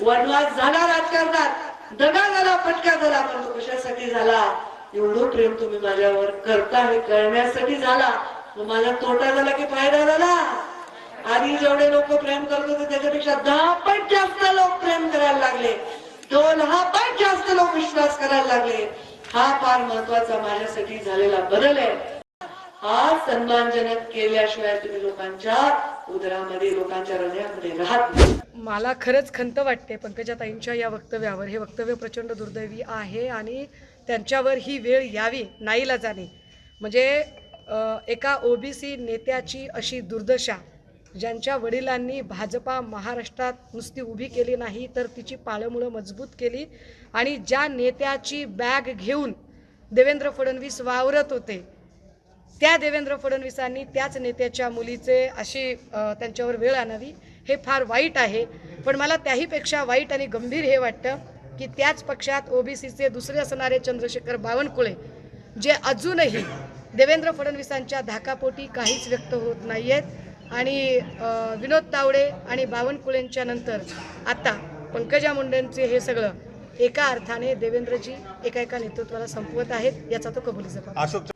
वनवास झाला राजकारणात. दगा झाला फटका झाला पण तो कशासाठी झाला? एवढं प्रेम तुम्ही माझ्यावर करता हे कळण्यासाठी झाला. माझा तोटा झाला की फायदा झाला? आधी जेवढे लोक प्रेम करत होते त्याच्यापेक्षा दहा पट जास्त लोक प्रेम करायला लागले. दोन हा पट जास्त लोक विश्वास करायला लागले. हा फार महत्त्वाचा माझ्यासाठी झालेला बदल आहे. हा सन्मानजनक केल्याशिवाय तुम्ही लोकांच्या उदरामध्ये लोकांच्या हृदयामध्ये राहत नाही. मला खरंच खंत वाटते पंकजाताईंच्या या वक्तव्यावर. हे वक्तव्य प्रचंड दुर्दैवी आहे आणि त्यांच्यावर ही वेळ यावी नाईला जाणे. म्हणजे अ, एका ओबीसी नेत्याची अशी दुर्दशा ज्यांच्या वडिलांनी भाजपा महाराष्ट्रात नुसती उभी केली नाही तर तिची पाळंमुळं मजबूत केली आणि ज्या नेत्याची बॅग घेऊन देवेंद्र फडणवीस वावरत होते त्या देवेंद्र फडणवीसांनी त्याच नेत्याच्या मुलीचे अशी त्यांच्यावर वेळ आणावी हे फार वाईट आहे. पण मला त्याहीपेक्षा वाईट आणि गंभीर हे वाटतं की त्याच पक्षात ओबीसीचे दुसरे असणारे चंद्रशेखर बावनकुळे जे अजूनही देवेंद्र फडणवीसांच्या धाकापोटी काहीच व्यक्त होत नाही आहेत आणि विनोद तावडे आणि बावनकुळेंच्या नंतर आता पंकजा मुंडेंचे हे सगळं एका अर्थाने देवेंद्रजी एका एका नेतृत्वाला संपवत आहेत याचा तो कबुली अशोक